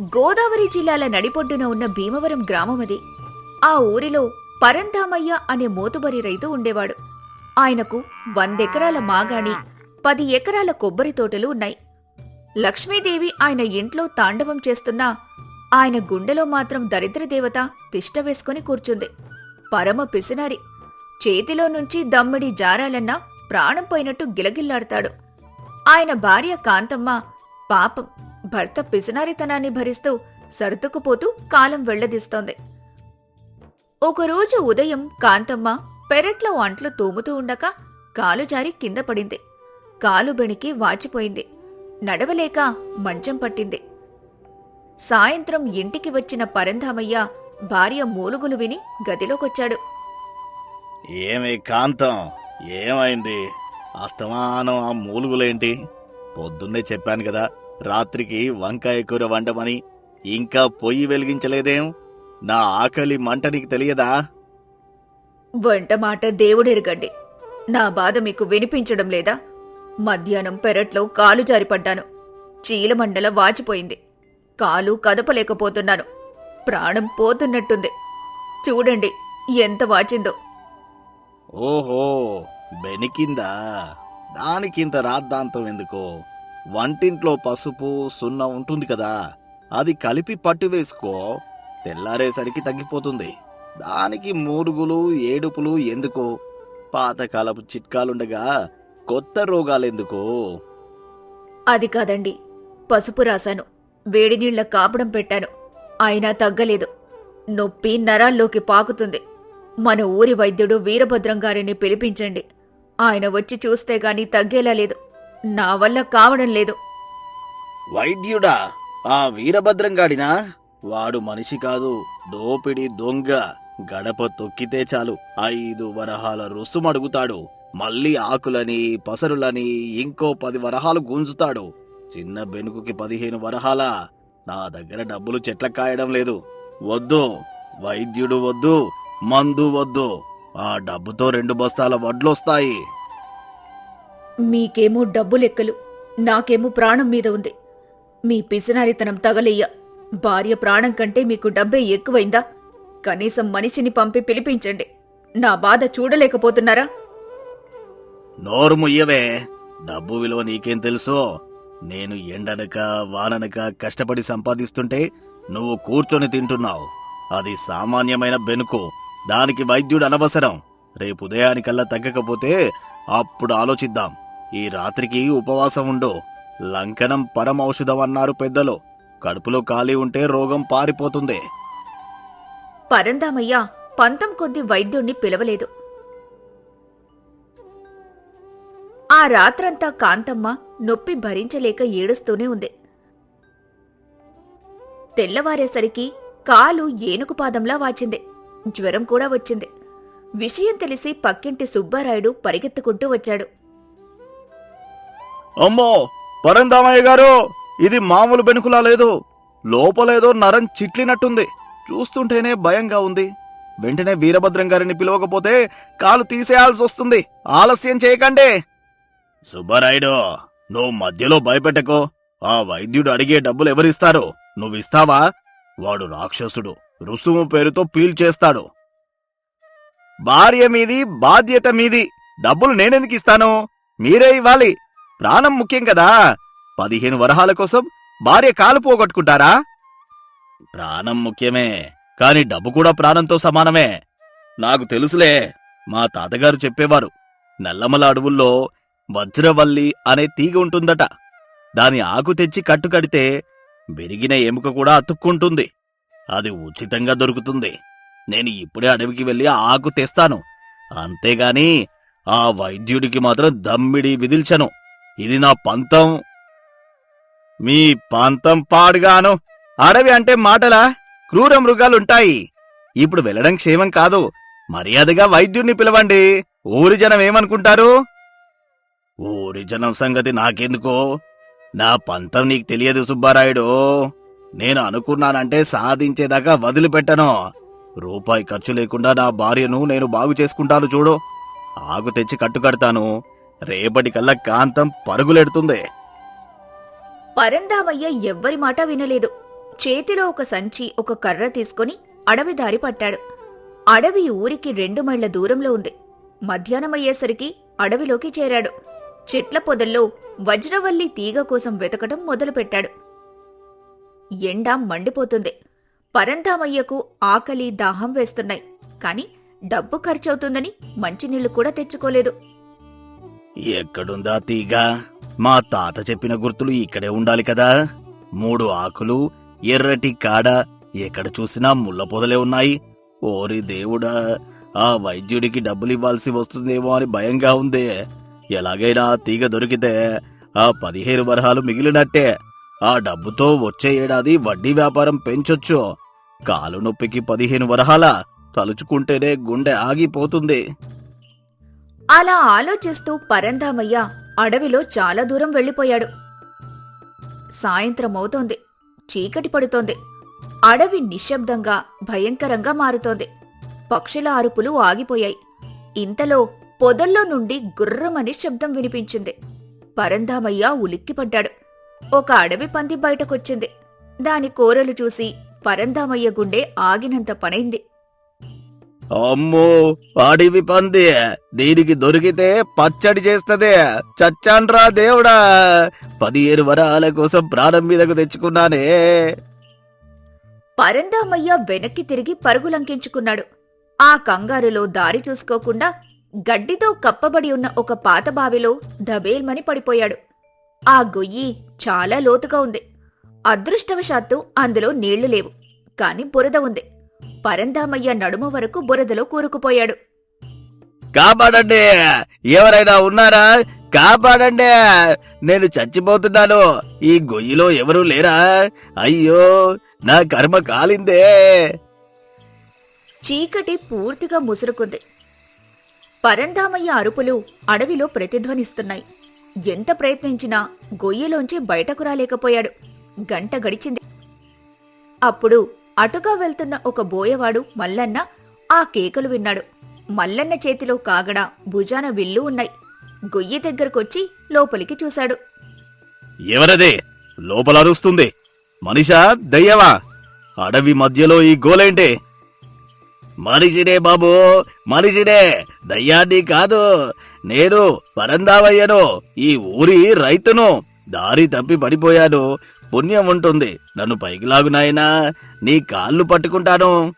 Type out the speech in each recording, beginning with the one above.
గోదావరి జిల్లాల నడిపొడ్డున ఉన్న భీమవరం గ్రామం అది. ఆ ఊరిలో పరంధామయ్య అనే మోతుబరి రైతు ఉండేవాడు. ఆయనకు వందెకరాల మాగాణి పది ఎకరాల కొబ్బరి తోటలు ఉన్నాయి. లక్ష్మీదేవి ఆయన ఇంట్లో తాండవం చేస్తున్నా ఆయన గుండెలో మాత్రం దరిద్రదేవత తిష్ట వేసుకుని కూర్చుంది. పరమ పిసినారి. చేతిలో నుంచి దమ్మిడి జారాలన్నా ప్రాణం పోయినట్టు గిలగిల్లాడతాడు. ఆయన భార్య కాంతమ్మ పాపం. భర్త పిసినారితనాన్ని భరిస్తూ సర్దుకుపోతూ కాలం వెళ్ళదీస్తోంది. ఒకరోజు ఉదయం కాంతమ్మ పెరట్లో అంట్లు తోముతూ ఉండక కాలు జారి కింద పడింది. కాలు బెణికి వాచిపోయింది. నడవలేక మంచం పట్టింది. సాయంత్రం ఇంటికి వచ్చిన పరంధామయ్య భార్య మూలుగులు విని గదిలోకొచ్చాడు. ఏమి కాంతం? ఏమైంది? అస్తమానం ఆ మూలుగులేంటి? పొద్దున్నే చెప్పాను కదా రాత్రికి వంకాయ కూర వండమని ఇంకా పొయ్యి వెలిగించలేదేం? నా ఆకలి మంట నీకు తెలియదా? వంట మాట దేవుడెరగండి నా బాధ మీకు వినిపించడం లేదా? మధ్యాహ్నం పెరట్లో కాలు జారిపడ్డాను. చీలమండల వాచిపోయింది. కాలు కదపలేకపోతున్నాను. ప్రాణం పోతున్నట్టుంది. చూడండి ఎంత వాచిందో. ఓహో బెనికిందా? దానికింత రాద్దాంతం ఎందుకో? వంటింట్లో పసుపు సున్నం ఉంటుంది కదా. అది కలిపి పట్టు వేసుకో. తెల్లారేసరికి తగ్గిపోతుంది. దానికి మూరుగులు ఏడుపులు ఎందుకో? పాతకాలపు చిట్కాలుండగా కొత్త రోగాలెందుకో? అది కాదండి. పసుపు రాశాను. వేడి నీళ్ళ కాపడం పెట్టాను. అయినా తగ్గలేదు. నొప్పి నరాల్లోకి పాకుతుంది. మన ఊరి వైద్యుడు వీరభద్రం గారిని పిలిపించండి. ఆయన వచ్చి చూస్తే గాని తగ్గేలా లేదు. నా వల్ల కావడం లేదు. వైద్యుడా ఆ వీరభద్రంగాడినా వాడు మనిషి కాదు దోపిడి దొంగ. గడప తొక్కితే చాలు ఐదు వరహాల రుసుము అడుగుతాడు మళ్ళీ ఆకులని పసరులని ఇంకో పది వరహాలు గుంజుతాడు. చిన్న బెనుకుకి పదిహేను వరహాల? నా దగ్గర డబ్బులు చెట్ల కాయడం లేదు. వద్దు వైద్యుడు వద్దు మందు వద్దు. ఆ డబ్బుతో రెండు బస్తాల వడ్లొస్తాయి. మీకేమో డబ్బు లెక్కలు నాకేమో ప్రాణం మీద ఉంది. మీ పిసినారితనం తగలయ్య. భార్య ప్రాణం కంటే మీకు డబ్బే ఎక్కువైందా? కనీసం మనిషిని పంపి పిలిపించండి. నా బాధ చూడలేకపోతున్నారా? నోరు ముయ్యవే డబ్బు విలువ నీకేం తెలుసో? నేను ఎండనక వాననక కష్టపడి సంపాదిస్తుంటే నువ్వు కూర్చొని తింటున్నావు. అది సామాన్యమైన బెనుకు. దానికి వైద్యుడు అనవసరం. రేపు ఉదయానికల్లా తగ్గకపోతే అప్పుడు ఆలోచిద్దాం. ఈ రాత్రికి ఉపవాసం ఉండు? లంకనం పరమౌషధం అన్నారు పెద్దలు. కడుపులో ఖాళీ ఉంటే రోగం పారిపోతుంది. పరందామయ్య పంతం కొద్ది వైద్యుణ్ణి పిలవలేదు. ఆ రాత్రంతా కాంతమ్మ నొప్పి భరించలేక ఏడుస్తూనే ఉంది. తెల్లవారేసరికి కాలు ఏనుగు పాదంలా వాచింది. జ్వరం కూడా వచ్చింది. విషయం తెలిసి పక్కింటి సుబ్బారాయుడు పరిగెత్తుకుంటూ వచ్చాడు. అమ్మో పరంధామయ్య గారు ఇది మామూలు బెనుకులా లేదు. లోపలేదో నరం చిట్లినట్టుంది. చూస్తుంటేనే భయంగా ఉంది. వెంటనే వీరభద్రం గారిని పిలవకపోతే కాలు తీసేయాల్సి వస్తుంది. ఆలస్యం చేయకండి. సుబ్బరాయుడు నువ్వు మధ్యలో భయపెట్టకో. ఆ వైద్యుడు అడిగే డబ్బులు ఎవరిస్తారు? నువ్విస్తావా? వాడు రాక్షసుడు. రుసుము పేరుతో పీల్చేస్తాడు. భార్య మీది బాధ్యత మీది. డబ్బులు నేనెందుకు ఇస్తాను? మీరే ఇవ్వాలి. ప్రాణం ముఖ్యం కదా. పదిహేను వరహాల కోసం భార్య కాలు పోగొట్టుకుంటారా? ప్రాణం ముఖ్యమే కాని డబ్బు కూడా ప్రాణంతో సమానమే. నాకు తెలుసులే మా తాతగారు చెప్పేవారు నల్లమల అడవుల్లో వజ్రవల్లి అనే తీగ ఉంటుందట. దాని ఆకు తెచ్చి కట్టుకడితే విరిగిన ఎముక కూడా అతుక్కుంటుంది. అది ఉచితంగా దొరుకుతుంది. నేను ఇప్పుడే అడవికి వెళ్ళి ఆ ఆకు తెస్తాను. అంతేగాని ఆ వైద్యుడికి మాత్రం దమ్మిడి విదిల్చను ఇది నా పంతం. మీ పంతం పాడుగాను. అడవి అంటే మాటలా? క్రూర మృగాలుంటాయి. ఇప్పుడు వెళ్ళడం క్షేమం కాదు. మర్యాదగా వైద్యుణ్ణి పిలవండి. ఊరి జనం ఏమనుకుంటారు? ఊరి జనం సంగతి నాకెందుకో? నా పంతం నీకు తెలియదు సుబ్బారాయుడు. నేను అనుకున్నానంటే సాధించేదాకా వదిలిపెట్టను. రూపాయి ఖర్చు లేకుండా నా భార్యను నేను బాగు చేసుకుంటాను చూడు. ఆకు తెచ్చి కట్టుకడతాను. రేపటికల్లా కాంతం పరుగులెడుతుంది. పరందామయ్య ఎవ్వరి మాట వినలేదు. చేతిలో ఒక సంచి ఒక కర్ర తీసుకొని అడవి దారి పట్టాడు. అడవి ఊరికి రెండు మైళ్ళ దూరంలో ఉంది. మధ్యాహ్నమయ్యేసరికి అడవిలోకి చేరాడు. చెట్ల పొదల్లో వజ్రవల్లి తీగ కోసం వెతకటం మొదలుపెట్టాడు. ఎండ మండిపోతుంది. పరంధామయ్యకు ఆకలి దాహం వేస్తున్నాయి. కాని డబ్బు ఖర్చవుతుందని మంచినీళ్ళు కూడా తెచ్చుకోలేదు. ఎక్కడుందా తీగ? మా తాత చెప్పిన గుర్తులు ఇక్కడే ఉండాలి కదా. మూడు ఆకులు ఎర్రటి కాడ ఎక్కడ చూసినా ముళ్ళ పొదలే ఉన్నాయి. ఓరి దేవుడా ఆ వైద్యుడికి డబ్బులు ఇవ్వాల్సి వస్తుందేమో అని భయంగా ఉంది. ఎలాగైనా తీగ దొరికితే ఆ పదిహేను వరహాలు మిగిలినట్టే. ఆ డబ్బుతో వచ్చే ఏడాది వడ్డీ వ్యాపారం పెంచొచ్చు. కాలు నొప్పికి పదిహేను వరహాల తలుచుకుంటేనే గుండె ఆగిపోతుంది. అలా ఆలోచిస్తూ పరంధామయ్య అడవిలో చాలా దూరం వెళ్ళిపోయాడు. సాయంత్రం అవుతోంది చీకటి పడుతోంది. అడవి నిశ్శబ్దంగా భయంకరంగా మారుతోంది. పక్షుల అరుపులు ఆగిపోయాయి. ఇంతలో పొదల్లో నుండి గుర్రమని శబ్దం వినిపించింది. పరంధామయ్య ఉలిక్కిపడ్డాడు. ఒక అడవి పంది బయటకొచ్చింది. దాని కోరలు చూసి పరంధామయ్య గుండె ఆగినంత పనైంది. అమ్మో వాడివి పంది. దీనికి దొరికితే పచ్చడి చేస్తదే. చచ్చాన్రా దేవుడా. పదిహేను వరాల కోసం ప్రాణం మీదకు తెచ్చుకున్నానే. పరందామయ్య వెనక్కి తిరిగి పరుగులంకించుకున్నాడు. ఆ కంగారులో దారి చూసుకోకుండా గడ్డితో కప్పబడి ఉన్న ఒక పాత బావిలో దబేల్మని పడిపోయాడు. ఆ గొయ్యి చాలా లోతుగా ఉంది. అదృష్టవశాత్తు అందులో నీళ్ళు లేవు కాని బురద ఉంది. పరందామయ్య నడుమ వరకు బురదలో కూరుకుపోయాడు. కాపాడండి! ఎవరైనా ఉన్నారా? కాపాడండి! నేను చచ్చిపోతున్నాను. ఈ గొయ్యిలో ఎవరూ లేరా? అయ్యో నా కర్మ కాలిందే! చీకటి పూర్తిగా ముసురుకుంది. పరంధామయ్య అరుపులు అడవిలో ప్రతిధ్వనిస్తున్నాయి. ఎంత ప్రయత్నించినా గొయ్యిలోంచి బయటకు రాలేకపోయాడు. గంట గడిచింది. అప్పుడు అటుగా వెళ్తున్న ఒక బోయవాడు మల్లన్న ఆ కేకలు విన్నాడు. మల్లన్న చేతిలో కాగడ భుజాన విల్లు ఉన్నాయి. గొయ్యి దగ్గరకొచ్చి లోపలికి చూశాడు. ఎవరదే? లోపల అరుస్తుంది. మనిషా దయ్యవా అడవి మధ్యలో ఈ గోలేంటే? మనిషినే బాబు మనిషినే! దయ్యాన్ని కాదు. నేను పరందావయ్యను ఈ ఊరి రైతును. దారి తప్పి పడిపోయాను. పుణ్యం ఉంటుంది. నన్ను పైకి లాగు నాయనా. నీ కాళ్ళు పట్టుకుంటాను.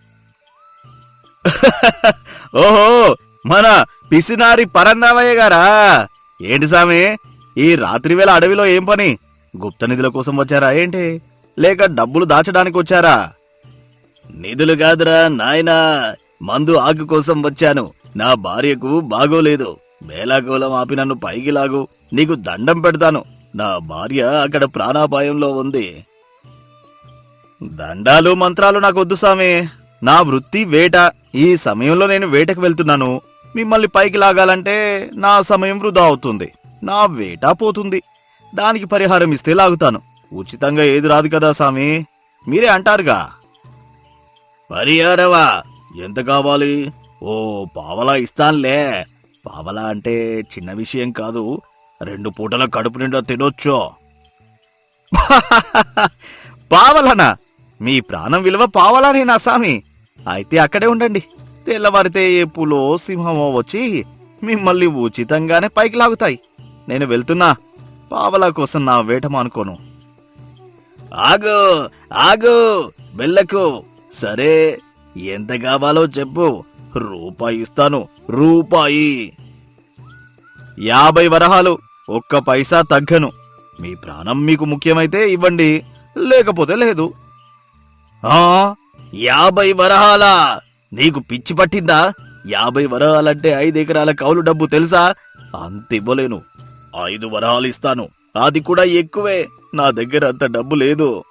ఓహో మన పిసినారి పరందామయ్య గారా? ఏంటి సామి ఈ రాత్రి వేళ అడవిలో ఏం పని? గుప్త నిధుల కోసం వచ్చారా ఏంటి? లేక డబ్బులు దాచడానికి వచ్చారా? నిధులు కాదురా నాయనా. మందు ఆకు కోసం వచ్చాను. నా భార్యకు బాగోలేదు. మేళాకోలం ఆపి నన్ను పైకి లాగు. నీకు దండం పెడతాను. నా భార్య అక్కడ ప్రాణాపాయంలో ఉంది. దండాలు మంత్రాలు నాకొద్దు సామి. నా వృత్తి వేట. ఈ సమయంలో నేను వేటకు వెళ్తున్నాను. మిమ్మల్ని పైకి లాగాలంటే నా సమయం వృధా అవుతుంది. నా వేట పోతుంది. దానికి పరిహారం ఇస్తే లాగుతాను. ఉచితంగా ఏది రాదు కదా సామి. మీరే అంటారుగా. పరిహారమా? ఎంత కావాలి? ఓ పావలా ఇస్తానులే. పావలా అంటే చిన్న విషయం కాదు. రెండు పూటల కడుపు నిండా తినొచ్చు. పావలనా మీ ప్రాణం విలువ పావలానే నా సామి? అయితే అక్కడే ఉండండి. తెల్లవారితే ఏపులో సింహమో వచ్చి మిమ్మల్ని ఉచితంగానే పైకి లాగుతాయి. నేను వెళ్తున్నా. పావలా కోసం నా వేట మానుకోను. ఆగు ఆగు వెళ్ళకు. సరే ఎంత కావాలో చెప్పు. రూపాయి ఇస్తాను రూపాయి. యాభై వరహాలు ఒక్క పైసా తగ్గను. మీ ప్రాణం మీకు ముఖ్యమైతే ఇవ్వండి లేకపోతే లేదు. ఆ యాభై వరహాలా? నీకు పిచ్చి పట్టిందా? యాభై వరహాలంటే ఐదు ఎకరాల కౌలు డబ్బు తెలుసా? అంత ఇవ్వలేను. ఐదు వరహాలు ఇస్తాను. అది కూడా ఎక్కువే. నా దగ్గర అంత డబ్బు లేదు.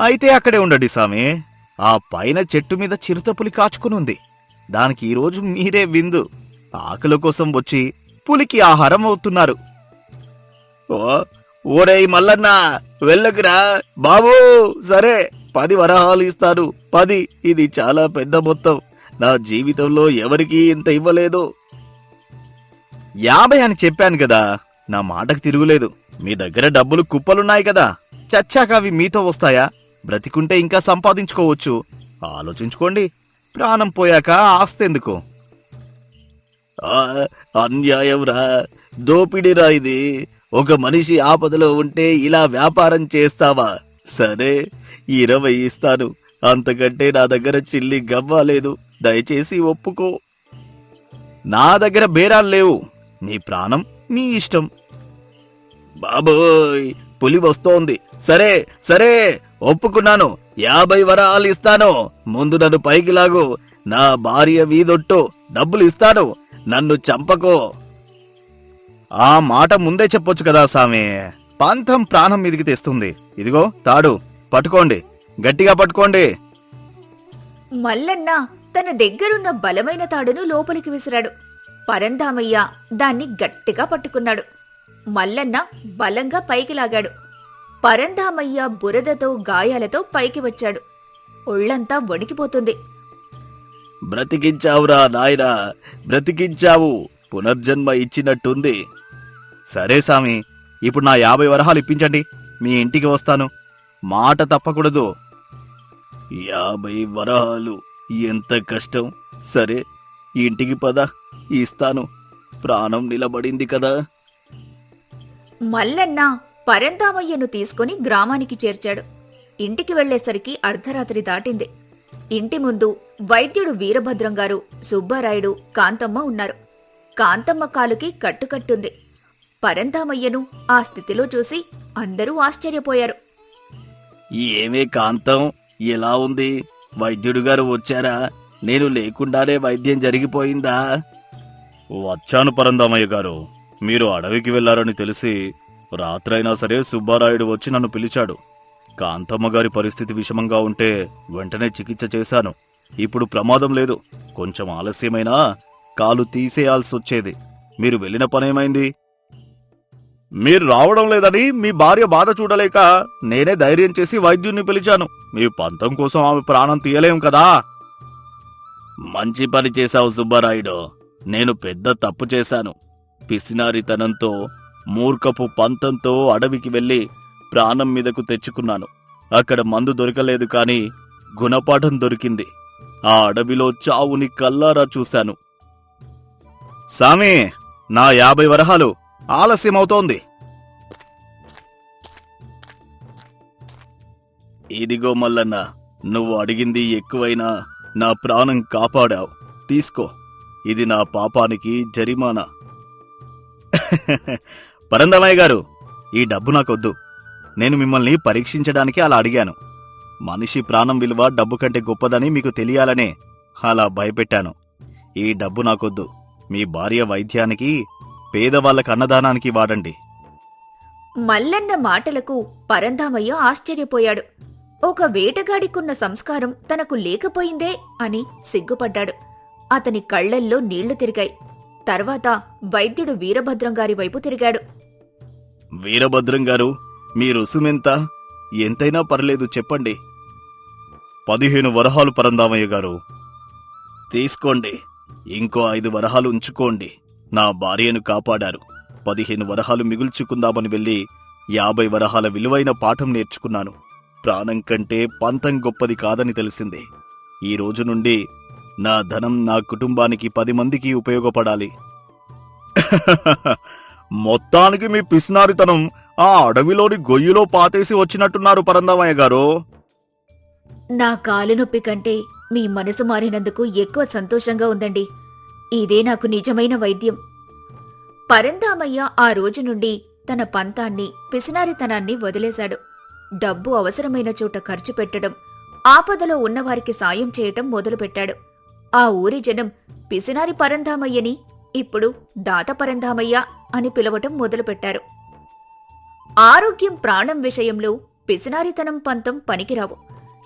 అయితే అక్కడే ఉండండి సామి. ఆ పైన చెట్టు మీద చిరుతపులి కాచుకునుంది దానికి ఈరోజు మీరే విందు. ఆకుల కోసం వచ్చి పులికి ఆహారం అవుతున్నారు. ఓ ఓరేయ్ మల్లన్న వెళ్ళకురా. బాబూ సరే పది వరహాలు ఇస్తాను. పది ఇది చాలా పెద్ద మొత్తం. నా జీవితంలో ఎవరికీ ఇంత ఇవ్వలేదు. యాభై అని చెప్పాను కదా నా మాటకు తిరుగులేదు. మీ దగ్గర డబ్బులు కుప్పలున్నాయి కదా. చచ్చాక అవి మీతో వస్తాయా? బ్రతికుంటే ఇంకా సంపాదించుకోవచ్చు. ఆలోచించుకోండి. ప్రాణం పోయాక ఆస్తి ఎందుకు? ఆ, అన్యాయంరా దోపిడిరా ఇది. ఒక మనిషి ఆపదలో ఉంటే ఇలా వ్యాపారం చేస్తావా? సరే ఇరవై ఇస్తాను. అంతకంటే నా దగ్గర చిల్లి గవ్వాలేదు దయచేసి ఒప్పుకో. నా దగ్గర బేరాలు లేవు. నీ ప్రాణం నీ ఇష్టం. బాబోయ్ పులి వస్తోంది. సరే సరే ఒప్పుకున్నాను. యాభై వరాలు ఇస్తాను. ముందు నన్ను పైకి లాగు. నా భార్య వీదొట్టు డబ్బులు ఇస్తాను. నన్ను చంపకో. ఆ మాట ముందే చెప్పొచ్చు కదా సామి. పంతం ప్రాణం మీదికి తెస్తుంది. ఇదిగో తాడు పట్టుకోండి. గట్టిగా పట్టుకోండి. మల్లన్న తన దగ్గరున్న బలమైన తాడును లోపలికి విసిరాడు. పరంధామయ్య దాన్ని గట్టిగా పట్టుకున్నాడు. మల్లన్న బలంగా పైకి లాగాడు. పరంధామయ్య బురదతో గాయాలతో పైకి వచ్చాడు. ఒళ్ళంతా వణికిపోతుంది. బ్రతికించావురా నాయనా బ్రతికించావు. పునర్జన్మ ఇచ్చినట్టుంది. సరే సామి ఇప్పుడు నా యాభై వరహాలు ఇప్పించండి. మీ ఇంటికి వస్తాను. మాట తప్పకూడదు. యాభై వరహాలు ఎంత కష్టం. సరే ఇంటికి పద ఇస్తాను. ప్రాణం నిలబడింది కదా. మల్లన్న పరంతామయ్యను తీసుకుని గ్రామానికి చేర్చాడు. ఇంటికి వెళ్ళేసరికి అర్ధరాత్రి దాటింది. ఇంటి ముందు వైద్యుడు వీరభద్రం గారు సుబ్బారాయుడు కాంతమ్మ ఉన్నారు. కాంతమ్మ కాలుకి కట్టుకట్టుంది. పరంధామయ్యను ఆ స్థితిలో చూసి అందరూ ఆశ్చర్యపోయారు. ఏమే కాంతం ఎలా ఉంది? వైద్యుడు గారు వచ్చారా? నేను లేకుండానే వైద్యం జరిగిపోయిందా? వచ్చాను పరందామయ్య గారు. మీరు అడవికి వెళ్ళారని తెలిసి రాత్రైనా సరే సుబ్బారాయుడు వచ్చి నన్ను పిలిచాడు. కాంతమ్మ గారి పరిస్థితి విషమంగా ఉంటే వెంటనే చికిత్స చేశాను. ఇప్పుడు ప్రమాదం లేదు. కొంచెం ఆలస్యమైనా కాలు తీసేయాల్సి వచ్చేది మీరు వెళ్ళిన పనేమైంది? మీరు రావడం లేదని మీ భార్య బాధ చూడలేక నేనే ధైర్యం చేసి వైద్యుణ్ణి పిలిచాను. మీ పంతం కోసం ఆమె ప్రాణం తీయలేం కదా? మంచి పని చేశావు సుబ్బారాయుడు. నేను పెద్ద తప్పు చేశాను. పిసినారితనంతో మూర్ఖపు పంతంతో అడవికి వెళ్ళి ప్రాణం మీదకు తెచ్చుకున్నాను. అక్కడ మందు దొరకలేదు కాని గుణపాఠం దొరికింది. ఆ అడవిలో చావుని కల్లారా చూశాను. సామి నా యాభై వరహాలు ఆలస్యమవుతోంది. ఇదిగో మల్లన్న నువ్వు అడిగింది ఎక్కువైనా నా ప్రాణం కాపాడావు. తీసుకో. ఇది నా పాపానికి జరిమానా. పరందమయ్య గారు ఈ డబ్బు నాకొద్దు. నేను మిమ్మల్ని పరీక్షించడానికి అలా అడిగాను. మనిషి ప్రాణం విలువ డబ్బు కంటే గొప్పదని మీకు తెలియాలనే అలా భయపెట్టాను. ఈ డబ్బు నాకొద్దు. మీ భార్య వైద్యానికి పేదవాళ్ళకి అన్నదానానికి వాడండి. మల్లన్న మాటలకు పరంధామయ్య ఆశ్చర్యపోయాడు. ఒక వేటగాడికున్న సంస్కారం తనకు లేకపోయిందే అని సిగ్గుపడ్డాడు. అతని కళ్ళల్లో నీళ్ళు తిరిగాయి. తర్వాత వైద్యుడు వీరభద్రం గారి వైపు తిరిగాడు. వీరభద్రం గారు మీ రుసుమెంత ఎంతైనా పర్లేదు చెప్పండి. పదిహేను వరహాలు పరందామయ్య గారు. తీసుకోండి. ఇంకో ఐదు వరహాలు ఉంచుకోండి. నా భార్యను కాపాడారు. పదిహేను వరహాలు మిగుల్చుకుందామని వెళ్ళి యాభై వరహాల విలువైన పాఠం నేర్చుకున్నాను. ప్రాణం కంటే పంతం గొప్పది కాదని తెలిసింది. ఈ రోజు నుండి నా ధనం నా కుటుంబానికి పది మందికి ఉపయోగపడాలి. మొత్తానికి మీ పిసినారితనం ఆ అడవిలోని గొయ్యిలో పాతేసి వచ్చినట్టున్నారు పరందామయ్య గారు. నా కాలు నొప్పి కంటే మీ మనసు మారినందుకు ఎక్కువ సంతోషంగా ఉందండి. ఇదే నాకు నిజమైన వైద్యం. పరందామయ్య ఆ రోజు నుండి తన పంతాన్ని పిసినారితనాన్ని వదిలేశాడు. డబ్బు అవసరమైన చోట ఖర్చు పెట్టడం ఆపదలో ఉన్నవారికి సాయం చేయటం మొదలుపెట్టాడు. ఆ ఊరి జనం పిసినారి పరంధామయ్యని ఇప్పుడు దాత పరంధామయ్య అని పిలవటం మొదలుపెట్టారు. ఆరోగ్యం ప్రాణం విషయంలో పిసినారితనం పంతం పనికిరావు.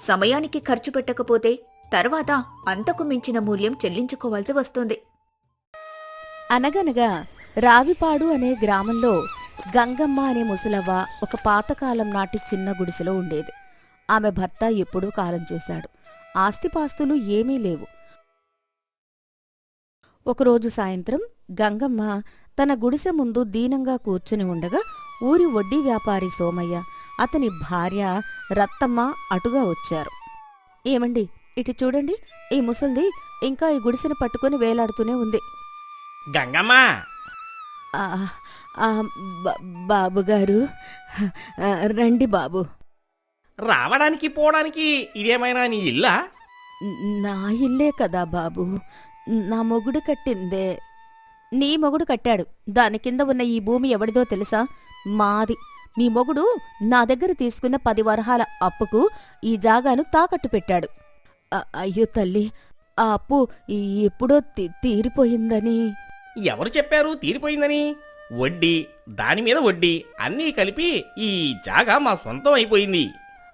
సమయానికి ఖర్చు పెట్టకపోతే తర్వాత అంతకు మించిన మూల్యం చెల్లించుకోవాల్సి వస్తుంది. అనగనగా రావిపాడు అనే గ్రామంలో గంగమ్మ అనే ముసలవ్వ ఒక పాతకాలం నాటి చిన్న గుడిసెలో ఉండేది. ఆమె భర్త ఎప్పుడూ కాలం చేశాడు. ఆస్తిపాస్తులు ఏమీ లేవు. ఒకరోజు సాయంత్రం గంగమ్మ తన గుడిసె ముందు దీనంగా కూర్చుని ఉండగా ఊరి వడ్డీ వ్యాపారి సోమయ్య అతని భార్య రత్తమ్మ అటుగా వచ్చారు. ఏమండి ఇటు చూడండి ఈ ముసల్ది ఇంకా ఈ గుడిసెను పట్టుకొని వేలాడుతూనే ఉంది. గంగమ్మ! ఆ, ఆ, బ- బాబు గారు ఆ, రండి బాబు. రావడానికి పోవడానికి ఇదేమైనా నీ ఇల్లా? నా ఇల్లే కదా బాబు. నా మొగుడు కట్టిందే. నీ మొగుడు కట్టాడు. దాని కింద ఉన్న ఈ భూమి ఎవడిదో తెలుసా? మాది. మీ మొగుడు నా దగ్గర తీసుకున్న పది వరహాల అప్పుకు ఈ జాగాను తాకట్టు పెట్టాడు. అయ్యో తల్లి ఆ అప్పు ఎప్పుడో తీరిపోయిందని. ఎవరు చెప్పారు తీరిపోయిందని? వడ్డీ దాని మీద వడ్డీ అన్నీ కలిపి ఈ జాగా మా సొంతం అయిపోయింది.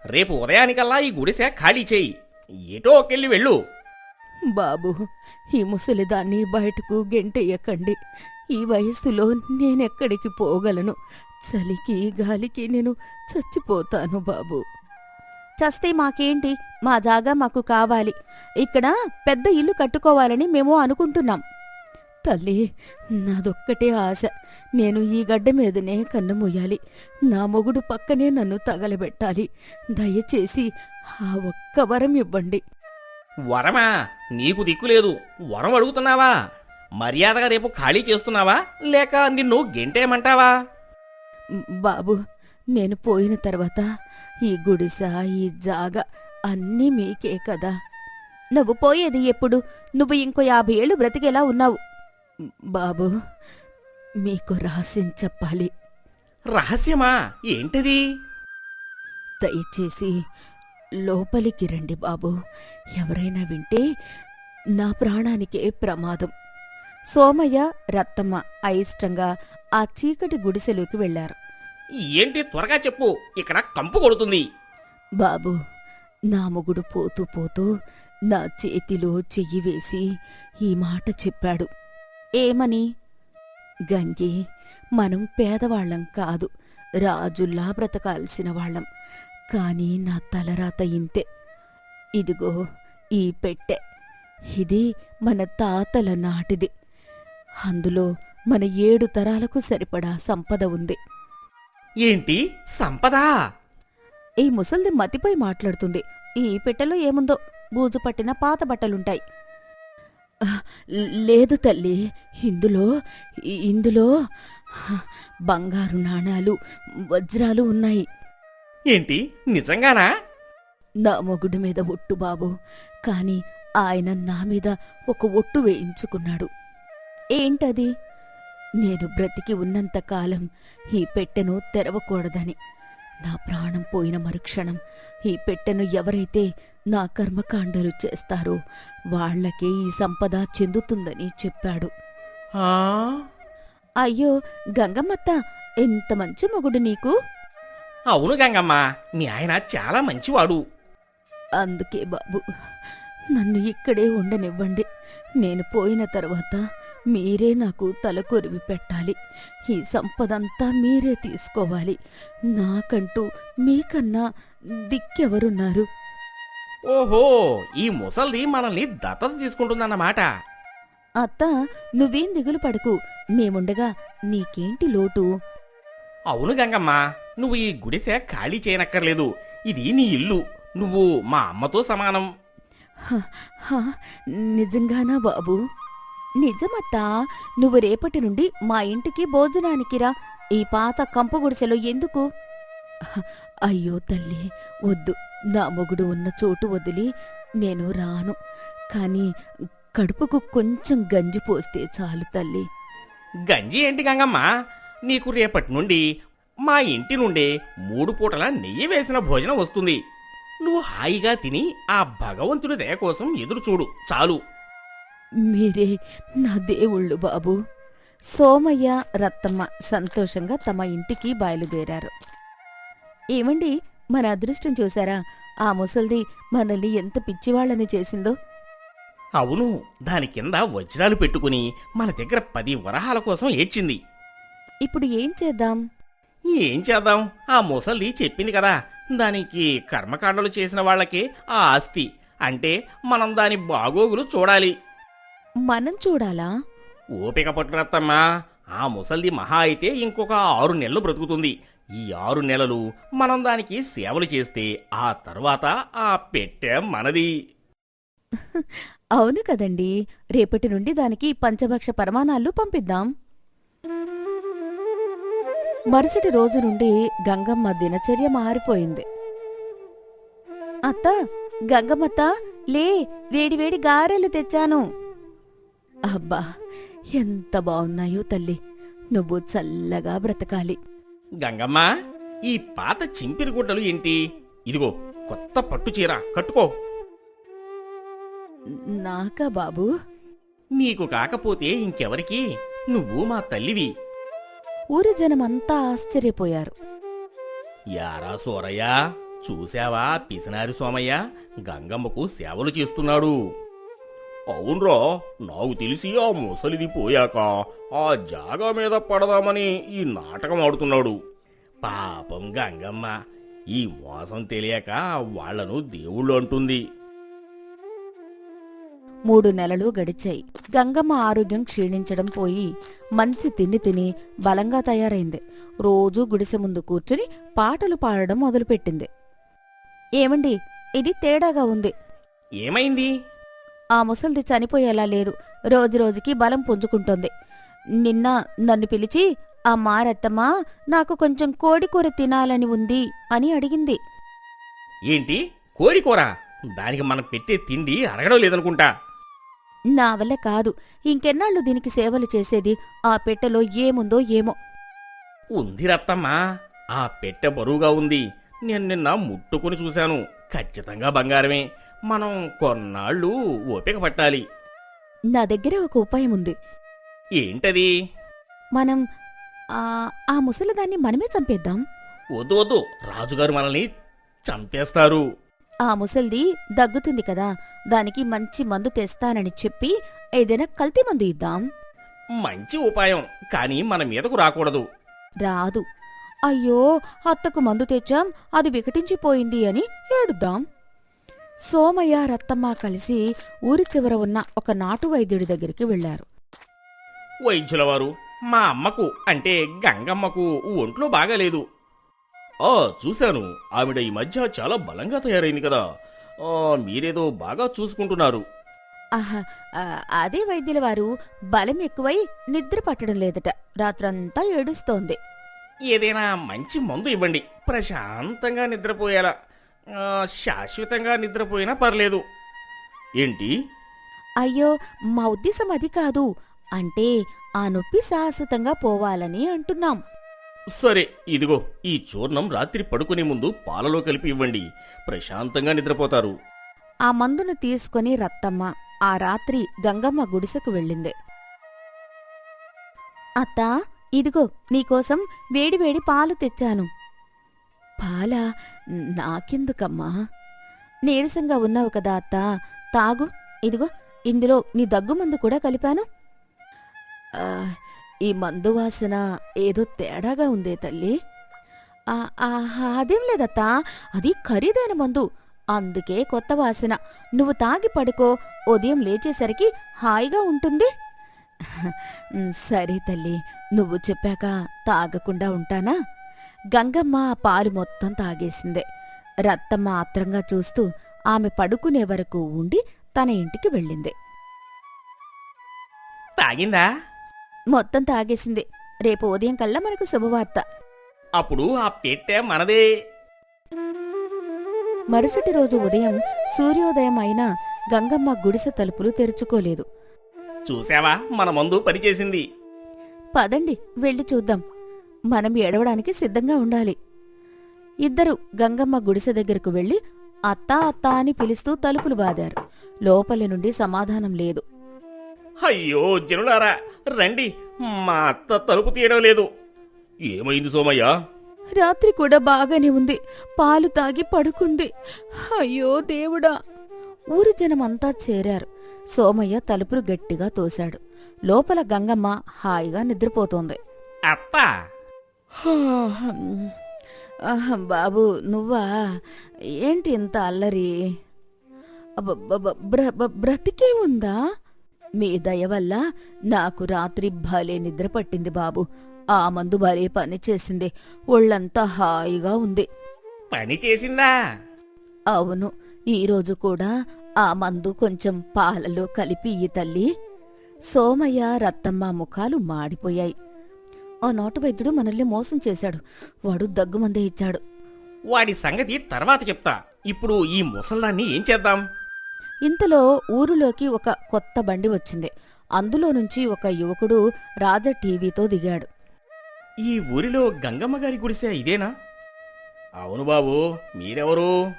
రేపు ఉదయానికల్లా ఈ గుడిసె ఖాళీ చేయి. ఏటో ఒకెళ్ళి వెళ్ళు. బాబు ఈ ముసలిదాన్ని బయటకు గెంటెయ్యకండి ఈ వయస్సులో నేనెక్కడికి పోగలను? చలికి గాలికి నేను చచ్చిపోతాను బాబు. చస్తే మాకేంటి? మా జాగా మాకు కావాలి. ఇక్కడ పెద్ద ఇల్లు కట్టుకోవాలని మేము అనుకుంటున్నాం. తల్లి నాదొక్కటే ఆశ. నేను ఈ గడ్డ మీదనే కన్ను మూయాలి నా మొగుడు పక్కనే నన్ను తగలబెట్టాలి. దయచేసి ఆ ఒక్క వరం ఇవ్వండి. వరమా? నీకు దిక్కులేదు వరం అడుగుతున్నావా? మర్యాదగా రేపు ఖాళీ చేస్తున్నావా? లేక నిన్ను గెంటేయమంటావా? బాబు నేను పోయిన తర్వాత ఈ గుడిస ఈ జాగ అన్నీ మీకే కదా. నువ్వు పోయేది ఎప్పుడు? నువ్వు ఇంకో యాభై ఏళ్ళు బ్రతికేలా ఉన్నావు. బాబు మీకు రహస్యం చెప్పాలి. రహస్యమా? ఏంటది? దయచేసి లోపలికి రండి బాబు. ఎవరైనా వింటే నా ప్రాణానికే ప్రమాదం. సోమయ్య రత్తమ్మ అయిష్టంగా ఆ చీకటి గుడిసెలోకి వెళ్ళారు ఏంటి త్వరగా చెప్పు ఇక్కడ కంపు కొడుతుంది. బాబు నా మొగుడు పోతూ పోతూ నా చేతిలో చెయ్యి వేసి ఈ మాట చెప్పాడు. ఏమని? గంగి మనం పేదవాళ్ళం కాదు రాజుల్లా బ్రతకాల్సిన వాళ్ళం కాని నా తలరాత ఇంతే. ఇదిగో ఈ పెట్టె ఇది మన తాతల నాటిది. అందులో మన ఏడు తరాలకు సరిపడా సంపద ఉంది. ఏంటి? సంపద? ఈ ముసల్ది మతిపై మాట్లాడుతుంది. ఈ పెట్టెలో ఏముందో? బూజు పట్టిన పాత బట్టలుంటాయి. లేదు తల్లి. ఇందులో ఇందులో బంగారు నాణాలు వజ్రాలు ఉన్నాయి. ఏంటి? నిజంగానా? నా మొగుడు మీద ఒట్టు బాబు. కాని ఆయన నా మీద ఒక ఒట్టు వేయించుకున్నాడు. ఏంటది? నేను బ్రతికి ఉన్నంత కాలం ఈ పెట్టెను తెరవకూడదని. నా ప్రాణం పోయిన మరుక్షణం ఈ పెట్టెను ఎవరైతే నా కర్మకాండలు చేస్తారో వాళ్ళకే ఈ సంపద చెందుతుందని చెప్పాడు. ఆ? అయ్యో గంగమ్మత్త ఎంత మంచి మొగుడు నీకు? అవును గంగమ్మ మీ ఆయన చాలా మంచివాడు. అందుకే బాబు నన్ను ఇక్కడే ఉండనివ్వండి. నేను పోయిన తర్వాత మీరే నాకు తలకొరివి పెట్టాలి. ఈ సంపదంతా మీరే తీసుకోవాలి. నాకంటూ మీకన్నా దిక్కెవరున్నారు? ఓహో ఈ ముసల్ది మనల్ని దత్తత తీసుకుంటుందన్నమాట. అత్త నువ్వేం దిగులు పడకు. మేముండగా నీకేంటి లోటు? అవును గంగమ్మ నువ్వు ఈ గుడిసె ఖాళీ చేయనక్కర్లేదు. ఇది నీ ఇల్లు. నువ్వు మా అమ్మతో సమానం. హ, హ, నిజంగానా బాబు? నిజమత్తా నువ్వు రేపటి నుండి మా ఇంటికి భోజనానికి రా. ఈ పాత కంపు గుడిసెలో ఎందుకు? హ, అయ్యో తల్లి వద్దు. నా మొగుడు ఉన్న చోటు వదిలి నేను రాను. కాని కడుపుకు కొంచెం గంజి పోస్తే చాలు తల్లి. గంజి ఏంటి గంగమ్మ? నీకు రేపటి నుండి మా ఇంటి నుండే మూడు పూటల నెయ్యి వేసిన భోజనం వస్తుంది. నువ్వు హాయిగా తిని ఆ భగవంతుడి దయ కోసం ఎదురు చూడు చాలు. మీరే నా దేవుళ్ళు బాబు. సోమయ్య రత్తమ్మ సంతోషంగా తమ ఇంటికి బయలుదేరారు. ఏమండి మన అదృష్టం చూసారా ఆ ముసల్ది మనల్ని ఎంత పిచ్చివాళ్ళని చేసిందో? అవును దాని కింద వజ్రాలు పెట్టుకుని మన దగ్గర పది వరహాల కోసం ఏడ్చింది. ఇప్పుడు ఏం చేద్దాం? ఏం చేద్దాం? ఆ ముసలి చెప్పింది కదా దానికి కర్మకాండలు చేసిన వాళ్ళకే ఆ ఆస్తి. అంటే మనం దాని బాగోగులు చూడాలి. మనం చూడాలా? ఓపిక పట్టురత్తమ్మా ఆ ముసల్ది మహా అయితే ఇంకొక ఆరు నెలలు బ్రతుకుతుంది. ఈ ఆరు నెలలు మనం దానికి సేవలు చేస్తే ఆ తర్వాత ఆ పెట్టె మనది. అవును కదండి. రేపటి నుండి దానికి పంచభక్ష పరమాణాలు పంపిద్దాం. మరుసటి రోజు నుండి గంగమ్మ దినచర్య మారిపోయింది. అత్త గంగమ్మత్త లే వేడివేడి గారెలు తెచ్చాను. అబ్బా ఎంత బావున్నాయో తల్లి. నువ్వు చల్లగా బ్రతకాలి. గంగమ్మ ఈ పాత చింపిరి గుడ్డలు ఏంటి? ఇదిగో కొత్త పట్టు చీర కట్టుకో. నాకా బాబు? నీకు కాకపోతే ఇంకెవరికి? నువ్వు మా తల్లివి. ఊరి జనమంతా ఆశ్చర్యపోయారు. యారా సోరయ్య చూశావా? పిసినారి సోమయ్య గంగమ్మకు సేవలు చేస్తున్నాడు. అవునరా నాకు తెలిసి ఆ ముసలిది పోయాక ఆ జాగా మీద పడదామని ఈ నాటకం ఆడుతున్నాడు. పాపం గంగమ్మ ఈ మోసం తెలియక వాళ్ళను దేవుళ్ళు అంటుంది. మూడు నెలలు గడిచాయి. గంగమ్మ ఆరోగ్యం క్షీణించడం పోయి మంచి తిండి తిని బలంగా తయారైంది. రోజూ గుడిసె ముందు కూర్చుని పాటలు పాడడం మొదలుపెట్టింది. ఏమండి ఇది తేడాగా ఉంది. ఏమైంది? ఆ ముసల్ది చనిపోయేలా లేదు. రోజురోజుకి బలం పుంజుకుంటోంది. నిన్న నన్ను పిలిచి ఆ మారత్తమ్మా నాకు కొంచెం కోడికూర తినాలని ఉంది అని అడిగింది. ఏంటి? కోడి కూర? దానికి మనం పెట్టే తిండి అరగడం లేదనుకుంటా? నా వల్ల కాదు. ఇంకెన్నాళ్ళు దీనికి సేవలు చేసేది? ఆ పెట్టెలో ఏముందో ఏమో. ఉంది రత్తమ్మా. ఆ పెట్టె బరువుగా ఉంది. నేను నిన్న ముట్టుకుని చూశాను. ఖచ్చితంగా బంగారమే. మనం కొన్నాళ్ళు ఓపిక పట్టాలి. నా దగ్గర ఒక ఉపాయం ఉంది. ఏంటది? మనం ఆ ఆ ముసలిదాన్ని మనమే చంపేద్దాం. వద్దు వద్దు. రాజుగారు మనల్ని చంపేస్తారు. ఆ ముసల్ది దగ్గుతుంది కదా. దానికి మంచి మందు తెస్తానని చెప్పి ఏదైనా కల్తీ మందు ఇద్దాం. మంచి ఉపాయం కానీ మన మీదకు రాకూడదు. రాదు. అయ్యో అత్తకు మందు తెచ్చాం అది వికటించిపోయింది అని ఏడుద్దాం. సోమయ్య రత్తమ్మ కలిసి ఊరి చివర ఉన్న ఒక నాటు వైద్యుడి దగ్గరికి వెళ్ళారు వైద్యుల వారు మా అమ్మకు అంటే గంగమ్మకు ఒంట్లో బాగాలేదు. ఆ చూశాను. ఆవిడ ఈ మధ్య చాలా బలంగా తయారైంది కదా. ఆ, మీరేదో బాగా చూసుకుంటున్నారు. ఆహా ఆ, అదే వైద్యుల వారు బలం ఎక్కువై నిద్ర పట్టడం లేదట. రాత్రంతా ఏడుస్తోంది. ఏదైనా మంచి మందు ఇవ్వండి. ప్రశాంతంగా నిద్రపోయేలా. శాశ్వతంగా నిద్రపోయినా పర్లేదు. ఏంటి? అయ్యో మా ఉద్దేశం అది కాదు. అంటే ఆ నొప్పి శాశ్వతంగా పోవాలని అంటున్నాం. సరే ఇదిగో ఈ చూర్ణం రాత్రి పడుకునే ముందు పాలలో కలిపి ఇవ్వండి. ప్రశాంతంగా నిద్రపోతారు. ఆ మందును తీసుకొని రత్తమ్మ ఆ రాత్రి గంగమ్మ గుడిసెకు వెళ్ళింది. అత్తా ఇదిగో నీకోసం వేడివేడి పాలు తెచ్చాను. పాలా నాకెందుకమ్మా? నీరసంగా ఉన్నావు కదా అత్తా. తాగు. ఇదిగో ఇందులో నీ దగ్గు మందు కూడా కలిపాను. ఆ, ఈ మందు వాసన ఏదో తేడాగా ఉందే తల్లి. అదేం లేదత్తా. అది ఖరీదైన మందు. అందుకే కొత్త వాసన. నువ్వు తాగి పడుకో. ఉదయం లేచేసరికి హాయిగా ఉంటుంది. సరే తల్లి నువ్వు చెప్పాక తాగకుండా ఉంటానా? గంగమ్మ ఆ పాలు మొత్తం తాగేసిందే. రత్తమ్మ ఆత్రంగా చూస్తూ ఆమె పడుకునే వరకు ఉండి తన ఇంటికి వెళ్ళింది. తాగిందా? మొత్తం తాగేసింది. రేపు ఉదయం కల్లా మనకు శుభవార్త. అప్పుడు ఆ పెట్టె మనదే. మరుసటి రోజు ఉదయం సూర్యోదయం అయినా గంగమ్మ గుడిసె తలుపులు తెరుచుకోలేదు. చూసావా మన మందు పనిచేసింది. పదండి వెళ్ళి చూద్దాం. మనం ఏడవడానికి సిద్ధంగా ఉండాలి. ఇద్దరు గంగమ్మ గుడిసె దగ్గరకు వెళ్ళి అత్తా అత్తా అని పిలుస్తూ తలుపులు బాదారు లోపలి నుండి సమాధానం లేదు. అయ్యో జనులారా రండి. మా అత్త తలుపు తీయడం లేదు. ఏమైంది సోమయ్య? రాత్రి కూడా బాగానే ఉంది. పాలు తాగి పడుకుంది. అయ్యో దేవుడా. ఊరి జనమంతా చేరారు. సోమయ్య తలుపులు గట్టిగా తోశాడు. లోపల గంగమ్మ హాయిగా నిద్రపోతోంది. అత్త బాబు నువ్వా? ఏంటి ఇంత అల్లరి? బ్రతికే ఉందా? మీ దయ వల్ల నాకు రాత్రి భలే నిద్ర పట్టింది బాబు. ఆ మందు భలే పని చేసింది. ఒళ్ళంతా హాయిగా ఉంది. పని చేసిందా? అవును. ఈరోజు కూడా ఆ మందు కొంచెం పాలలో కలిపి ఇయ్యి తల్లి. సోమయ్య రత్తమ్మ ముఖాలు మాడిపోయాయి. ఆ నాటు వైద్యుడు మనల్ని మోసం చేశాడు. వాడు దగ్గుమందే ఇచ్చాడు. వాడి సంగతి తర్వాత చెప్తా. ఇప్పుడు ఈ ముసల్దాన్ని ఏం చేద్దాం? ఇంతలో ఊరులోకి ఒక కొత్త బండి వచ్చింది. అందులో నుంచి ఒక యువకుడు రాజ టీవీతో దిగాడు. ఈ ఊరిలో గంగమ్మ గారి గుడిసె ఇదేనా? అవును బాబు మీరెవరు?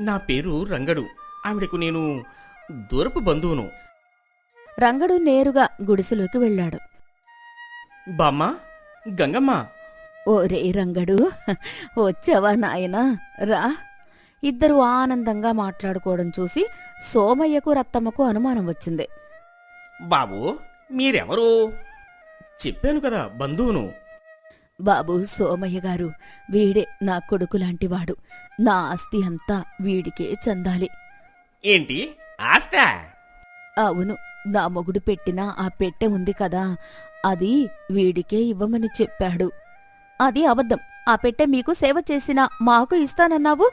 నా పేరు రంగడు. ఆవిడకు నేను దూరపు బంధువును. రంగడు నేరుగా గుడిసెలోకి వెళ్ళాడు. బామ్మ గంగమ్మ. ఓరే రంగడు వచ్చావా నాయనా? రా. ఇద్దరు ఆనందంగా మాట్లాడుకోవడం చూసి సోమయ్యకు రత్తమ్మకు అనుమానం వచ్చింది. బాబు మీరెవరు? చెప్పాను కదా బంధువును. బాబు సోమయ్య గారు వీడే నా కొడుకు లాంటివాడు. నా ఆస్తి అంతా వీడికే చెందాలి. ఏంటి? ఆస్తా? అవును. నా మొగుడు పెట్టిన ఆ పెట్టె ఉంది కదా అది వీడికే ఇవ్వమని చెప్పాడు. అది అబద్ధం. ఆ పెట్టె మీకు సేవ చేసిన మాకు ఇస్తానన్నావు?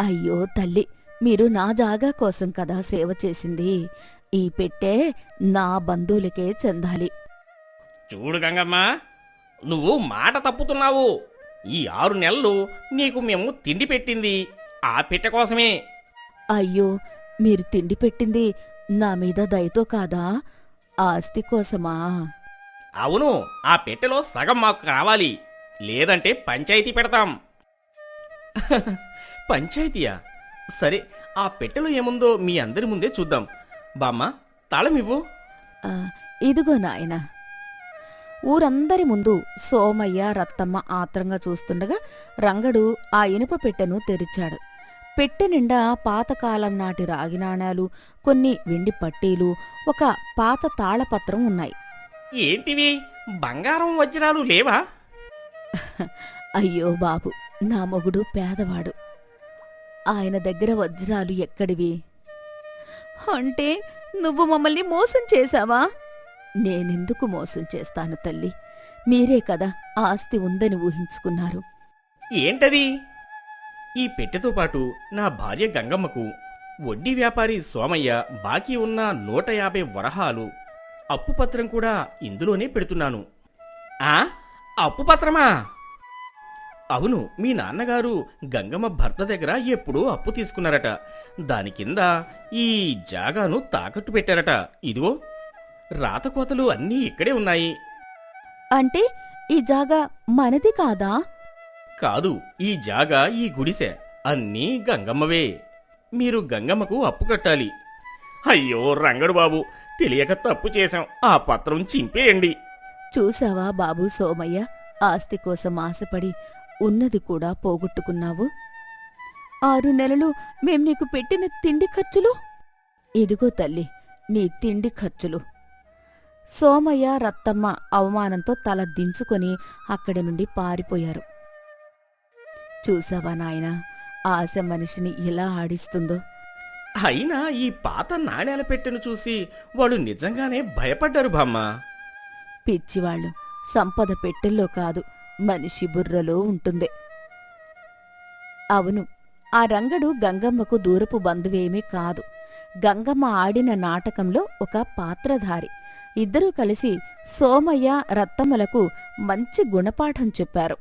అయ్యో తల్లి మీరు నా జాగా కోసం కదా సేవ చేసింది. ఈ పెట్టె నా బంధువులకే చెందాలి. చూడు గంగమ్మ నువ్వు మాట తప్పుతున్నావు. ఈ ఆరు నెలలు నీకు మేము తిండి పెట్టింది. ఆ పెట్టె కోసమే. అయ్యో మీరు తిండి పెట్టింది నా మీద దయతో కాదా? ఆస్తి కోసమా? అవును ఆ పెట్టెలో సగం మాకు కావాలి. లేదంటే పంచాయతీ పెడతాం. పంచాయతీయా? సరే ఆ పెట్టెలో ఏముందో మీ అందరి ముందే చూద్దాం. బామ్మ తాళమివ్వు. ఆ, ఇదిగో నాయనా. ఊరందరి ముందు సోమయ్య రత్తమ్మ ఆత్రంగా చూస్తుండగా రంగడు ఆ ఇనుప పెట్టెను తెరిచాడు. పెట్టె నిండా పాతకాలం నాటి రాగి నాణాలు కొన్ని వెండి పట్టీలు ఒక పాత తాళపత్రం ఉన్నాయి. ఏంటివి? బంగారం వజ్రాలు లేవా? అయ్యో బాబు నా మొగుడు పేదవాడు. ఆయన దగ్గర వజ్రాలు ఎక్కడివి? అంటే నువ్వు మమ్మల్ని మోసం చేశావా? నేనెందుకు మోసం చేస్తాను తల్లి? మీరే కదా ఆస్తి ఉందని ఊహించుకున్నారు. ఏంటది? ఈ పెట్టెతో పాటు నా భార్య గంగమ్మకు వడ్డీ వ్యాపారి సోమయ్య బాకీ ఉన్న నూట యాభై వరహాలు అప్పు పత్రం కూడా ఇందులోనే పెడుతున్నాను. ఆ? అప్పు పత్రమా? అవును మీ నాన్నగారు గంగమ్మ భర్త దగ్గర ఎప్పుడూ అప్పు తీసుకున్నారట. దాని కింద ఈ జాగాను తాకట్టు పెట్టారట. ఇదిగో రాతకోతలు అన్నీ ఇక్కడే ఉన్నాయి. అంటే ఈ జాగా మనది కాదా? కాదు ఈ జాగా ఈ గుడిసె అన్నీ గంగమ్మవే. మీరు గంగమ్మకు అప్పు కట్టాలి. అయ్యో రంగడు బాబు తెలియక తప్పు చేశాం. ఆ పత్రం చింపేయండి. చూసావా బాబు సోమయ్య? ఆస్తి కోసం ఆశపడి ఉన్నది కూడా పోగొట్టుకున్నావు. ఆరు నెలలు మేం నీకు పెట్టిన తిండి ఖర్చులు? ఇదిగో తల్లి నీ తిండి ఖర్చులు. సోమయ్య రత్తమ్మ అవమానంతో తల దించుకొని అక్కడి నుండి పారిపోయారు. చూసావా నాయనా? ఆశ మనిషిని ఎలా ఆడిస్తుందో? అయినా ఈ పాత నాణేల పెట్టెను చూసి వాళ్ళు నిజంగానే భయపడ్డారు బామ్మ. పిచ్చివాళ్ళు సంపద పెట్టెల్లో కాదు మనిషి బుర్రలో ఉంటుంది. అవును ఆ రంగడు గంగమ్మకు దూరపు బంధువేమీ కాదు. గంగమ్మ ఆడిన నాటకంలో ఒక పాత్రధారి. ఇద్దరూ కలిసి సోమయ్య రత్తమ్మలకు మంచి గుణపాఠం చెప్పారు.